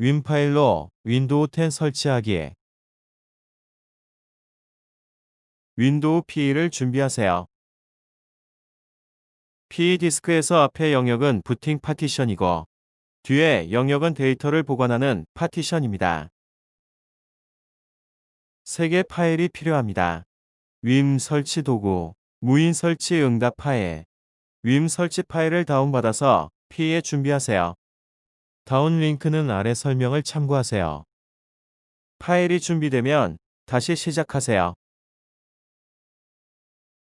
윈 파일로 윈도우 10 설치하기 윈도우 PE를 준비하세요. PE 디스크에서 앞에 영역은 부팅 파티션이고 뒤에 영역은 데이터를 보관하는 파티션입니다. 3개 파일이 필요합니다. 윈 설치 도구, 무인 설치 응답 파일, 윈 설치 파일을 다운받아서 PE에 준비하세요. 다운 링크는 아래 설명을 참고하세요. 파일이 준비되면 다시 시작하세요.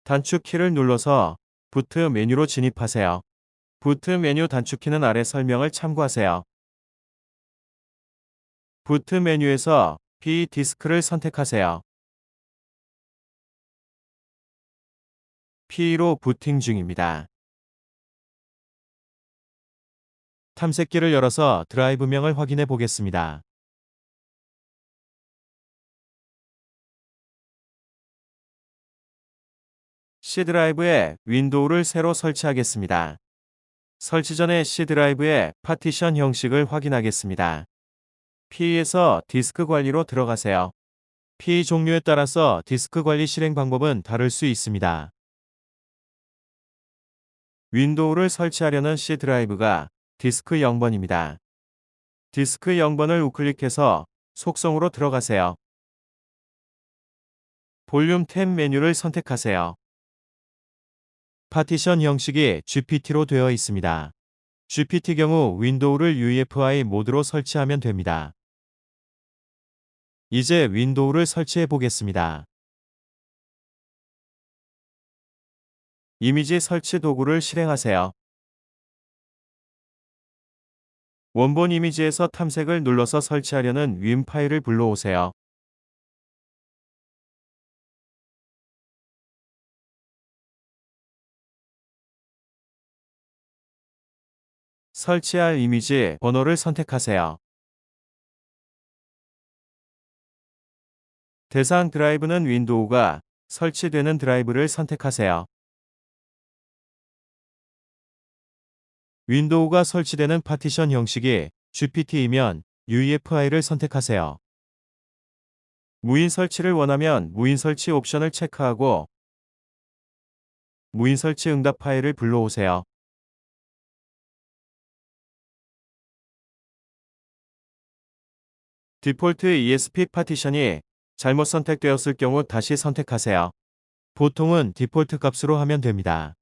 단축키를 눌러서 부트 메뉴로 진입하세요. 부트 메뉴 단축키는 아래 설명을 참고하세요. 부트 메뉴에서 B 디스크를 선택하세요. P로 부팅 중입니다. 탐색기를 열어서 드라이브명을 확인해 보겠습니다. C 드라이브에 윈도우를 새로 설치하겠습니다. 설치 전에 C 드라이브의 파티션 형식을 확인하겠습니다. P에서 디스크 관리로 들어가세요. P 종류에 따라서 디스크 관리 실행 방법은 다를 수 있습니다. 윈도우를 설치하려는 C 드라이브가 디스크 0번입니다. 디스크 0번을 우클릭해서 속성으로 들어가세요. 볼륨 탭 메뉴를 선택하세요. 파티션 형식이 GPT로 되어 있습니다. GPT 경우 윈도우를 UEFI 모드로 설치하면 됩니다. 이제 윈도우를 설치해 보겠습니다. 이미지 설치 도구를 실행하세요. 원본 이미지에서 탐색을 눌러서 설치하려는 윈 파일을 불러오세요. 설치할 이미지 번호를 선택하세요. 대상 드라이브는 윈도우가 설치되는 드라이브를 선택하세요. 윈도우가 설치되는 파티션 형식이 GPT이면 UEFI를 선택하세요. 무인 설치를 원하면 무인 설치 옵션을 체크하고 무인 설치 응답 파일을 불러오세요. 디폴트 ESP 파티션이 잘못 선택되었을 경우 다시 선택하세요. 보통은 디폴트 값으로 하면 됩니다.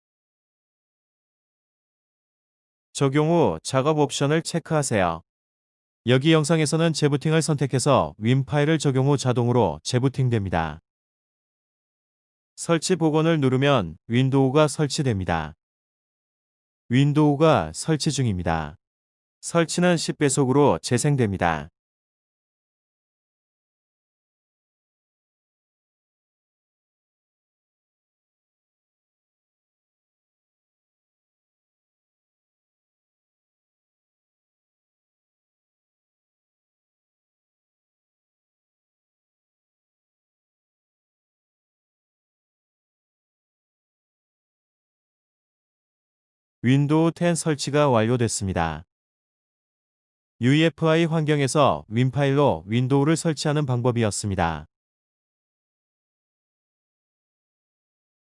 적용 후 작업 옵션을 체크하세요. 여기 영상에서는 재부팅을 선택해서 윈 파일을 적용 후 자동으로 재부팅됩니다. 설치 복원을 누르면 윈도우가 설치됩니다. 윈도우가 설치 중입니다. 설치는 10배속으로 재생됩니다. 윈도우 10 설치가 완료됐습니다. UEFI 환경에서 윈파일로 윈도우를 설치하는 방법이었습니다.